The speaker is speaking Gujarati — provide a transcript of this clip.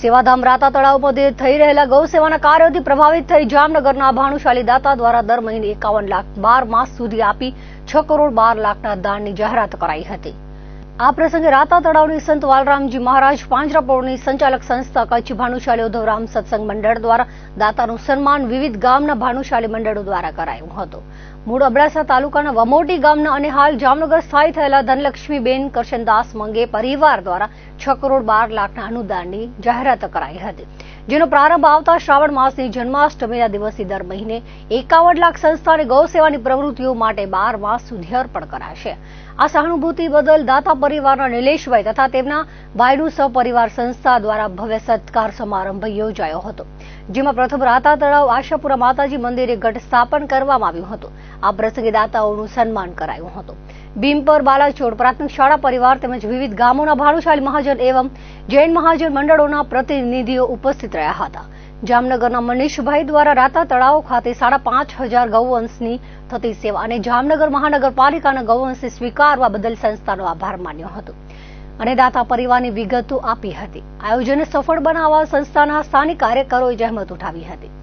સેવાધામ રાતા તળાવ મધ્યે થઈ રહેલા ગૌ સેવાના કાર્યોથી પ્રભાવિત થઈ જામનગરના ભાનુશાલી દાતા દ્વારા દર મહિને એકાવન લાખ બાર માસ સુધી આપી છ કરોડ બાર લાખના દાનની જાહેરાત કરાઈ હતી. આ પ્રસંગે રાતા તળાવની સંત વાલરામજી મહારાજ પાંજરાપોળની સંચાલક સંસ્થા કચ્છ ભાનુશાલી ઉધવરામ સત્સંગ મંડળ દ્વારા દાતાનું સન્માન વિવિધ ગામના ભાનુશાલી મંડળો દ્વારા કરાયું હતું. મૂળ અબડાસા તાલુકાના વમોટી ગામના અને હાલ જામનગર સ્થાયી થયેલા ધનલક્ષ્મીબેન કરશનદાસ મંગે પરિવાર દ્વારા છ કરોડ બાર લાખના અનુદાનની જાહેરાત કરાઈ હતી, જેનો પ્રારંભ આવતા શ્રાવણ માસની જન્માષ્ટમીના દિવસે દર મહિને એકાવન લાખ સંસ્થાને ગૌ સેવાની પ્રવૃત્તિઓ માટે બાર માસ સુધી અર્પણ કરાશે. આ સહાનુભૂતિ બદલ દાતા પરિવારના નિલેશભાઈ તથા તેમના ભાઈનું સહપરિવાર સંસ્થા દ્વારા ભવ્ય સત્કાર સમારંભ યોજાયો હતો. જેમાં પ્રથમ રાતા તળાવ આશાપુરા માતાજી મંદિરે ઘટ કરવામાં આવ્યું હતું. આ પ્રસંગે દાતાઓનું સન્માન કરાયું હતું. ભીમપર બાલાચોડ પ્રાથમિક શાળા પરિવાર તેમજ વિવિધ ગામોના ભાનુશાળી મહાજન એવં જૈન મહાજન મંડળોના પ્રતિનિધિઓ ઉપસ્થિત રહ્યા હતા. જામનગરના મનીષભાઈ દ્વારા રાતા તળાવ ખાતે સાડા પાંચ હજાર ગૌવંશની થતી સેવા અને જામનગર મહાનગરપાલિકાના ગૌવંશને સ્વીકારવા બદલ સંસ્થાનો આભાર માન્યો હતો. અને દાતા પરિવારની વિગતો આપી હતી. આયોજનને સફળ બનાવવા સંસ્થાના સ્થાનિક કાર્યકરોએ જહેમત ઉઠાવી હતી.